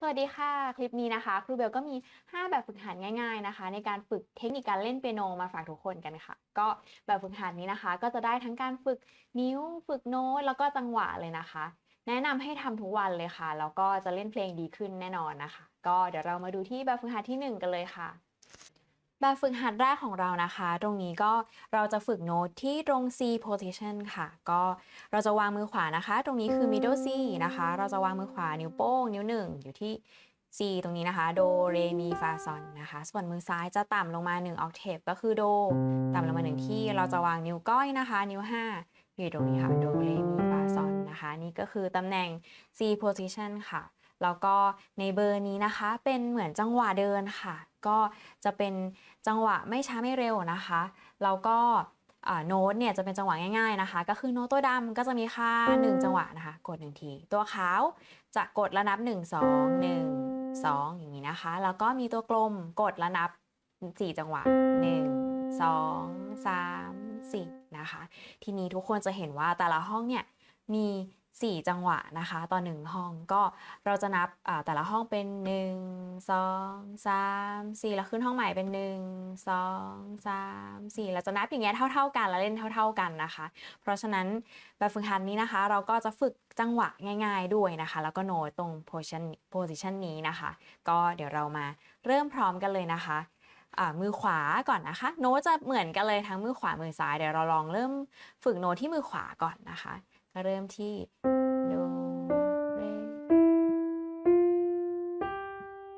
สวัสดีค่ะ คลิปนี้นะคะ ครูเบลก็มี 5 แบบฝึกหัดง่ายๆนะคะ ในการฝึกเทคนิคการเล่นเปียโนมาฝากทุกคนกันค่ะ ก็แบบฝึกหัดนี้นะคะ ก็จะได้ทั้งการฝึกนิ้วฝึกโน้ตแล้วก็จังหวะเลยนะคะ แนะนำให้ทำทุกวันเลยค่ะแล้วก็จะเล่นเพลงดีขึ้นแน่นอนนะคะ ก็เดี๋ยวเรามาดูที่แบบฝึกหัดที่ 1 กันเลยค่ะ แบบฝึกหัดแรกของเรานะคะ ตรงนี้ก็เราจะฝึกโน้ตที่ตรง C position ค่ะ ก็เราจะวางมือขวานะคะ ตรงนี้คือ middle C นะคะ เราจะวางมือขวานิ้วโป้ง นิ้ว1อยู่ที่ C ตรงนี้นะคะ โด เร มี ฟา ซอนนะคะ ส่วนมือซ้ายจะต่ำลงมา1 octave เทปก็คือโด ต่ำลงมา1ที่ เราจะวางนิ้วก้อยนะคะ นิ้ว 5 อยู่ตรงนี้ค่ะ โด เร มี ฟา ซอนนะคะ นี่ก็คือตำแหน่ง C position ค่ะ แล้วก็ในเบอร์นี้นะคะเป็นเหมือนจังหวะเดินค่ะ ก็จะเป็นจังหวะไม่ช้าไม่เร็วนะคะแล้วก็โน้ตเนี่ยจะเป็นจังหวะง่ายๆนะคะ ก็คือโน้ตตัวดำก็จะมีค่า 1 จังหวะนะคะ กด 1 ที ตัวขาวจะกดแล้วนับ 1 2 1 2 อย่างนี้นะคะ แล้วก็มีตัวกลมกดแล้วนับ 4 จังหวะ 1 2 3 4 นะคะ ทีนี้ทุกคนจะเห็นว่าแต่ละห้องเนี่ยมี 4 จังหวะนะคะ ต่อ 1 ห้องก็เราจะนับแต่ละห้องเป็น 1 2 3 4 แล้วขึ้นห้องใหม่เป็น 1 2 3 4 เราจะนับอย่างเงี้ยเท่า ๆ กันแล้วเล่นเท่า ๆกันนะคะ เพราะฉะนั้นแบบฝึกหัดนี้นะคะ เราก็จะฝึกจังหวะง่าย ๆ ด้วยนะคะ แล้วก็โน้ตตรง position position นี้นะคะ ก็เดี๋ยวเรามาเริ่มพร้อมกันเลยนะคะมือขวาก่อนนะคะ โน้ตจะเหมือนกันเลยทั้งมือขวามือซ้ายเดี๋ยวเราลองเริ่มฝึกโน้ตที่มือขวาก่อนนะคะ เริ่มที่โดเร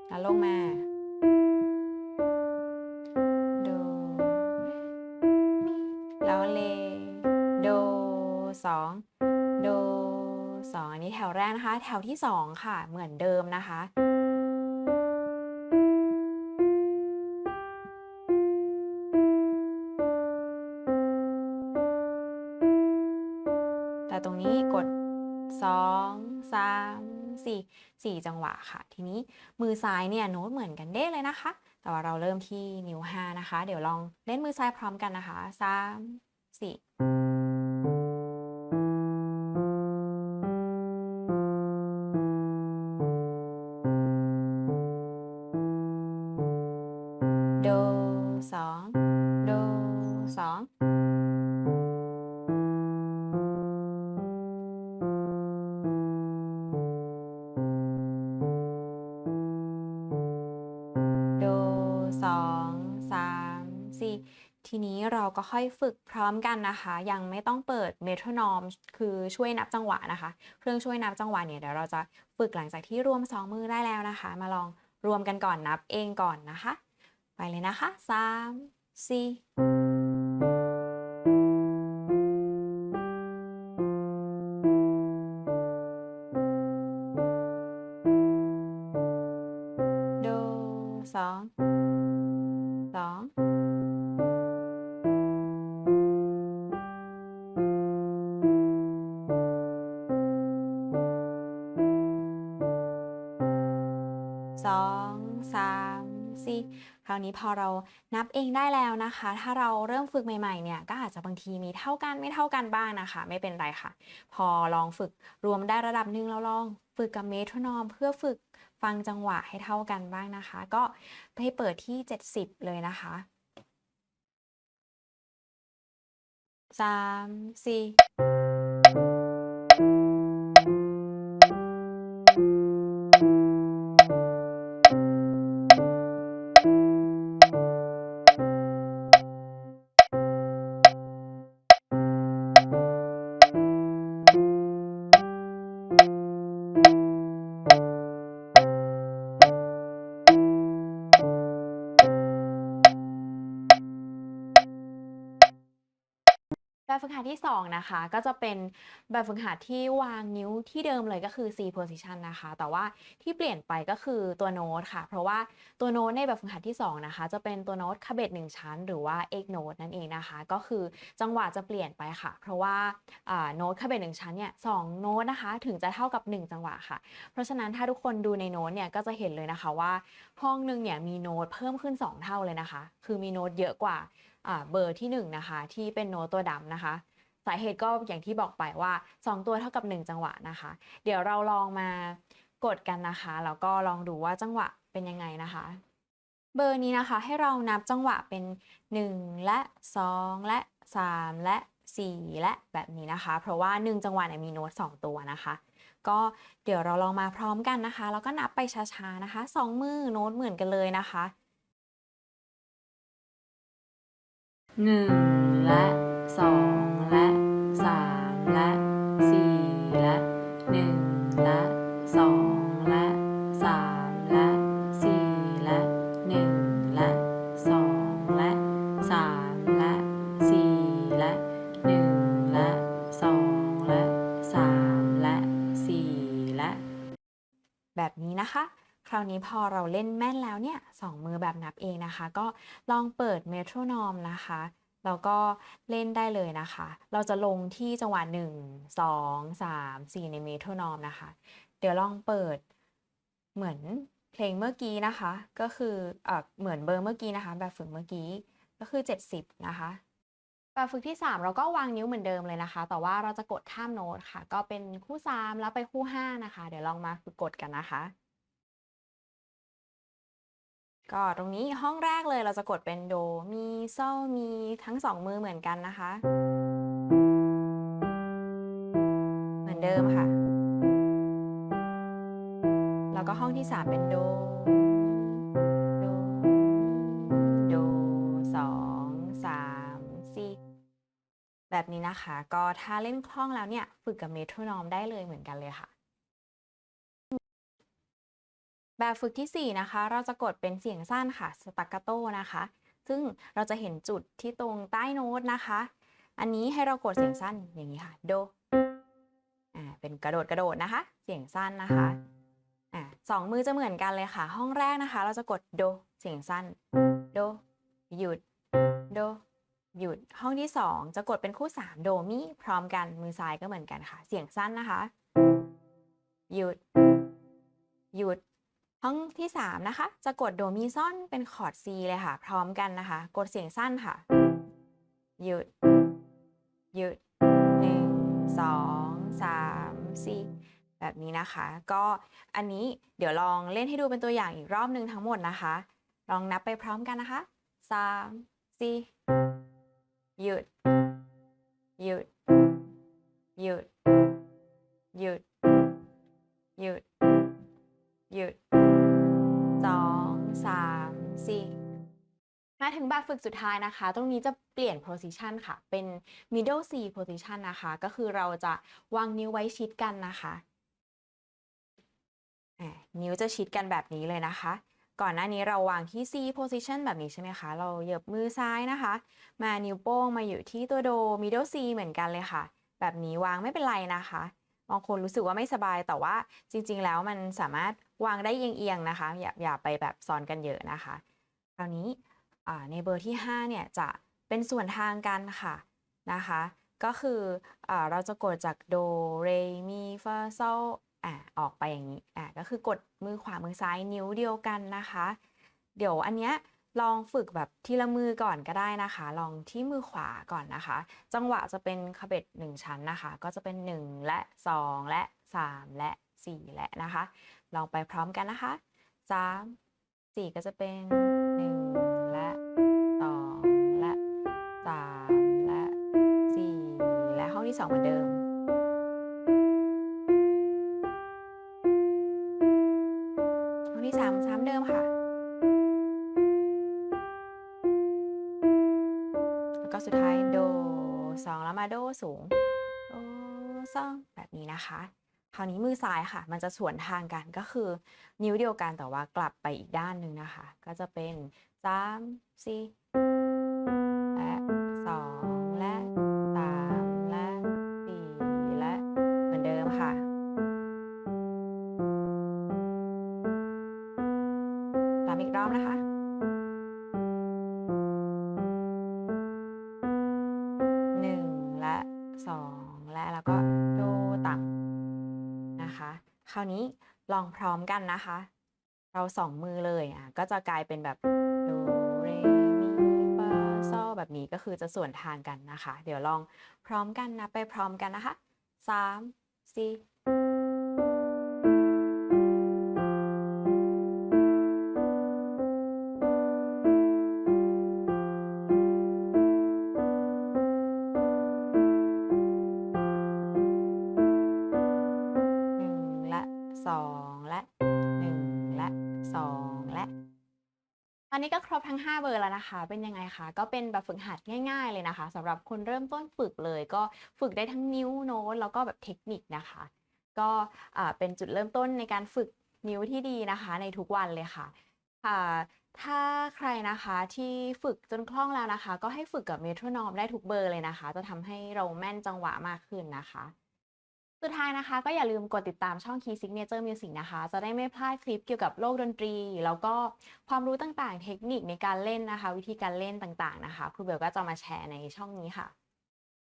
แล้วลงมาโดแล้วเลโดสองโดสองอันนี้แถวแรกนะคะ แถวที่สองค่ะ เหมือนเดิมนะคะ ตรงนี้กด 2 3 4 4 จังหวะค่ะ ทีนี้มือซ้ายเนี่ยโน้ตเหมือนกันเด้เลยนะคะ แต่ว่าเราเริ่มที่นิ้ว 5 นะคะ เดี๋ยวลองเล่นมือซ้ายพร้อมกันนะคะ 3 4 ทีนี้เราก็ค่อยฝึกพร้อมกันนะคะ ยังไม่ต้องเปิดเมโทรนอมคือช่วยนับจังหวะนะคะ เครื่องช่วยนับจังหวะเนี่ยเดี๋ยวเราจะฝึกหลังจากที่รวม 2 มือได้แล้วนะคะ มาลองรวมกันก่อนนับเองก่อนนะคะ ไปเลยนะคะ 3 4 3 4คราวนี้พอเรานับเองได้แล้วนะคะ ถ้าเราเริ่มฝึกใหม่ๆเนี่ยก็อาจจะบางทีมีเท่ากันไม่เท่ากันบ้างนะคะ ไม่เป็นไรค่ะ พอลองฝึกรวมได้ระดับหนึ่งเราลองฝึกกับเมโทรนอม เพื่อฝึกฟังจังหวะให้เท่ากันบ้างนะคะ ก็ให้เปิดที่ 70 เลยนะคะ3 4 ที่2นะคะก็จะเป็นแบบฝึกหัดที่วางนิ้วที่เดิมเลยก็คือ C position นะคะ แต่ว่าที่เปลี่ยนไปก็คือตัวโน้ตค่ะ เพราะว่าตัวโน้ตในแบบฝึกหัดที่ 2 นะคะ จะเป็นตัวโน้ตคาเบต1ชั้น หรือว่า egg note นั่นเองนะคะ ก็คือจังหวะจะเปลี่ยนไปค่ะ เพราะว่าโน้ตคาเบต1ชั้นเนี่ยสโน้ตนะคะถึงจะเท่ากับ 1 จังหวะค่ะ เพราะฉะนั้นถ้าทุกคนดูในโน้ตเนี่ยก็จะเห็นเลยนะคะว่าห้องหนึ่งเนี่ยมีโน้ตเพิ่มขึ้น 2 เท่าเลยนะคะ คือมีโน้ตเยอะกว่าเบอร์ที่ 1 นะคะ ที่เป็นโน้ตตัวดำนะคะาเหตุก็อย่างที่บอกไปว่า 2 ตัวเท่ากับ 1 จังหวะนะคะ เดี๋ยวเราลองมากดกันนะคะแล้วก็ลองดูว่าจังหวะเป็นยังไงนะคะ เบอร์นี้นะคะให้เรานับจังหวะเป็น 1 และ 2 และ 3 และ 4 และแบบนี้นะคะ เพราะว่า 1 จังหวะเนี่ยมีโน้ต2ตัวนะคะ ก็เดี๋ยวเราลองมาพร้อมกันนะคะ แล้วก็นับไปช้าๆนะคะ 2 มือโน้ตเหมือนกันเลยนะคะ 1 และ 2 และ 3 และ 4 และ 1 และ 2 และ 3 และ 4 และ 1 และ 2 และ 3 และ 4 และ 1 และ 2 และ 3 และ 4 และ แบบนี้นะคะคราวนี้พอเราเล่นแม่นแล้วเนี่ยสองมือแบบนับเองนะคะ ก็ลองเปิดเมโทรนอมนะคะ แล้วก็เล่นได้เลยนะคะ เราจะลงที่จังหวะ 1 2 3 4 ในเมโทรนอมนะคะ เดี๋ยวลองเปิดเหมือนเพลงเมื่อกี้นะคะ ก็คือเอ่อเหมือนเบอร์เมื่อกี้นะคะ แบบฝึกเมื่อกี้ก็คือ 70 นะคะแบบฝึกที่ 3 เราก็วางนิ้วเหมือนเดิมเลยนะคะ แต่ว่าเราจะกดข้ามโน้ตค่ะ ก็เป็นคู่ 3 แล้วไปคู่ 5 นะคะ เดี๋ยวลองมาฝึกกดกันนะคะ ก็ตรงนี้ห้องแรกเลยเราจะกดเป็นโด มีโซมีทั้งสองมือเหมือนกันนะคะ เหมือนเดิมค่ะ แล้วก็ห้องที่3เป็นโด โด โดสองสามสี่แบบนี้นะคะ ก็ถ้าเล่นคล่องแล้วเนี่ย ฝึกกับเมโทรนอมได้เลยเหมือนกันเลยค่ะ แบบฝึกที่ 4 นะคะ เราจะกดเป็นเสียงสั้นค่ะสต a ก c โตนะคะ ซึ่งเราจะเห็นจุดที่ตรงใต้โน้ตนะคะ อันนี้ให้เรากดเสียงสั้นอย่างนี้ค่ะ โดอ่าเป็นกระโดดกระโดดนะคะ เสียงสั้นนะคะอ่าสองมือจะเหมือนกันเลยค่ะ ห้องแรกนะคะ เราจะกดโดเสียงสั้น โด หยุด โด หยุด ห้องที่ 2 จะกดเป็นคู่ 3 โดมิพร้อมกันมือซ้ายก็เหมือนกันค่ะ เสียงสั้นนะคะ หยุด หยุด ห้องที่ 3 นะคะ จะกดโดมิซ่อนเป็นคอร์ด C เลยค่ะ พร้อมกันนะคะ กดเสียงสั้นค่ะ หยุด หยุด 1 2 3 4 แบบนี้นะคะ ก็อันนี้เดี๋ยวลองเล่นให้ดูเป็นตัวอย่างอีกรอบหนึ่งทั้งหมดนะคะ ลองนับไปพร้อมกันนะคะ 3 4 หยุด หยุด หยุด หยุด หยุด หยุด สองสามสี่มาถึงแบบฝึกสุดท้ายนะคะ ตรงนี้จะเปลี่ยน position ค่ะ เป็น middle C position นะคะ ก็คือเราจะวางนิ้วไว้ชิดกันนะคะนิ้วจะชิดกันแบบนี้เลยนะคะ ก่อนหน้านี้เราวางที่ C position แบบนี้ใช่ไหมคะ เราเหยียบมือซ้ายนะคะ มานิ้วโป้งมาอยู่ที่ตัวโด middle C เหมือนกันเลยค่ะ แบบนี้วางไม่เป็นไรนะคะบางคนรู้สึกว่าไม่สบายแต่ว่าจริง ๆ แล้วมันสามารถ วางได้เอียงๆนะคะ อย่าอย่าไปแบบซ้อนกันเยอะนะคะ คราวนี้ในเบอร์ที่ 5 เนี่ยจะเป็นส่วนทางกันค่ะนะคะ ก็คืออเราจะกดจากโดเรมีฟาโซอ่าออกไปอย่างนี้อ่าก็คือกดมือขวามือซ้ายนิ้วเดียวกันนะคะ เดี๋ยวอันเนี้ยลองฝึกแบบทีละมือก่อนก็ได้นะคะ ลองที่มือขวาก่อนนะคะ จังหวะจะเป็นคาเบ็ด1ชั้นนะคะ ก็จะเป็น 1 และ 2 และ 3 และ 4 และนะคะ ลองไปพร้อมกันนะคะ 3 4 ก็จะเป็น 1 และ 2 และ 3 และ 4 และห้องที่ 2 เหมือนเดิมห้องที่ 3 ซ้ำเดิมค่ะ แล้วก็สุดท้ายโดสองแล้วมาโดสูงโดสองแบบนี้นะคะ ราวนี้มือซ้ายค่ะ มันจะสวนทางกันก็คือ นิ้วเดียวกันแต่ว่ากลับไปอีกด้านหนึ่งนะคะ ก็จะเป็น3 4และ2และ3และ4และเหมือนเดิมค่ะ ตามอีกรอบนะคะ ราวนี้ลองพร้อมกันนะคะ เราสองมือเลยอะก็จะกลายเป็นแบบโดเรมีฟาโซแบบนี้ก็คือจะส่วนทางกันนะคะ เดี๋ยวลองพร้อมกันนะไปพร้อมกันนะคะสามสี่ 2 และ 1 และ 2 และ ตอนนี้ก็ครบทั้ง 5 เบอร์แล้วนะคะ เป็นยังไงคะ ก็เป็นแบบฝึกหัดง่าย ๆ เลยนะคะสำหรับคนเริ่มต้นฝึกเลย ก็ฝึกได้ทั้งนิ้วโน้ตแล้วก็แบบเทคนิคนะคะ ก็เป็นจุดเริ่มต้นในการฝึกนิ้วที่ดีนะคะ ในทุกวันเลยค่ะค่ะถ้าใครนะคะที่ฝึกจนคล่องแล้วนะคะ ก็ให้ฝึกกับเมโทรนอมได้ทุกเบอร์เลยนะคะ จะทำให้เราแม่นจังหวะมากขึ้นนะคะ สุดท้ายนะคะก็อย่าลืมกดติดตามช่อง Key Signature Music นะคะ จะได้ไม่พลาดคลิปเกี่ยวกับโลกดนตรี แล้วก็ความรู้ต่างๆ เทคนิคในการเล่นนะคะ วิธีการเล่นต่างๆนะคะครูเบลก็จะมาแชร์ในช่องนี้ค่ะ